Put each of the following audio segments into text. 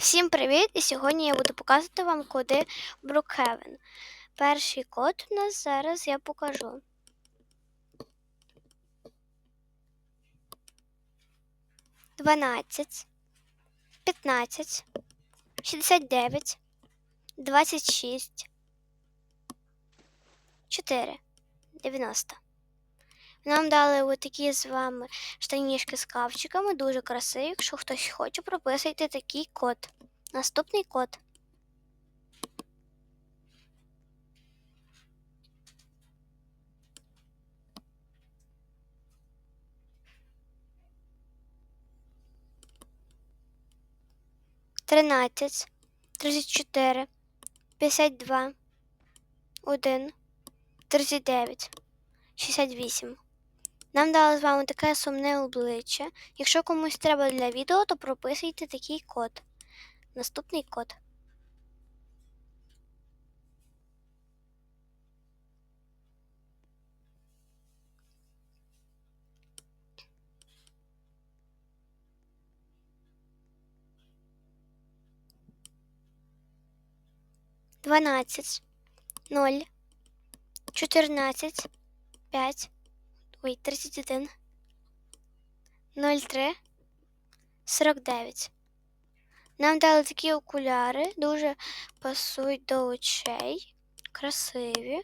Всім привіт! І сьогодні я буду показувати вам коди Brookhaven. Перший код у нас зараз я покажу. Дванадцять, п'ятнадцять, шістдесят дев'ять, двадцять шість, чотири, дев'яносто. Нам дали отакі з вами штанішки з кавчиками, дуже красиві. Якщо хтось хоче, прописуйте такий код. Наступний код. Тринадцять, тридцять чотири, п'ятдесят два, один, тридцять дев'ять, шістдесят вісім. Нам дали з вами таке сумне обличчя. Якщо комусь треба для відео, то прописуйте такий код. Наступний код. Дванадцять, ноль, чотирнадцять, п'ять, ой, тридцять один, ноль три, сорок дев'ять. Нам дали такі окуляри, дуже пасують до очей, красиві.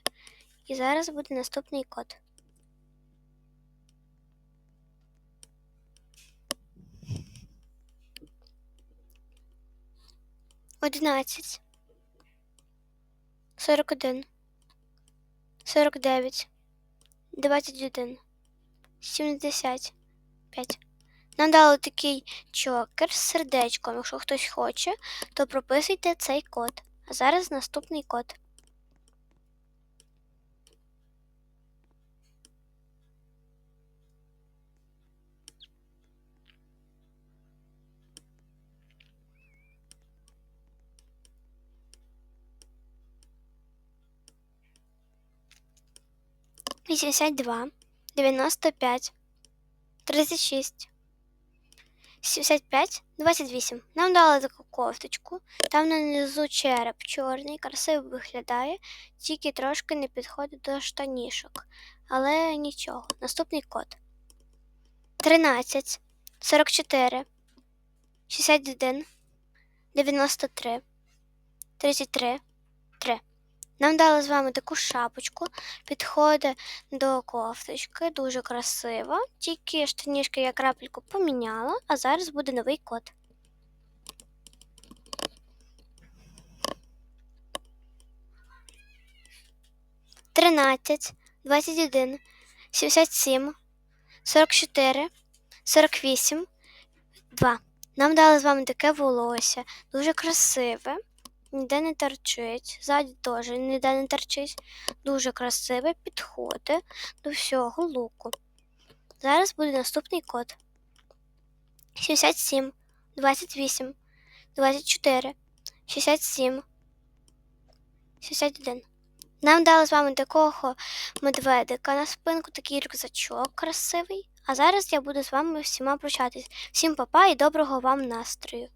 І зараз буде наступний код. Одинадцять. Сорок один. Сорок дев'ять. Двадцять один. Сімдесят п'ять. Нам дали такий чокер з сердечком. Якщо хтось хоче, то прописуйте цей код. А зараз наступний код. Вісімдесят два, дев'яносто п'ять, тридцять шість. 75, 28. Нам дали таку кофточку. Там нанизу череп чорний, красиво виглядає, тільки трошки не підходить до штанішок. Але нічого. Наступний код. 13, 44, 61, 93, 33, 3. Нам дали з вами таку шапочку, підходить до кофточки, дуже красиво. Тільки штанішки я крапельку поміняла, а зараз буде новий код. Тринадцять, двадцять один, сімдесят сім, сорок чотири, сорок вісім, два. Нам дали з вами таке волосся, дуже красиве ніде не торчить, ззаді теж ніде не торчить. Дуже красиве підходить до всього луку. Зараз буде наступний код. 77, 28, 24, 67, 61. Нам дали з вами такого медведика на спинку, такий рюкзачок красивий. А зараз я буду з вами всіма прощатись. Всім папа і доброго вам настрою!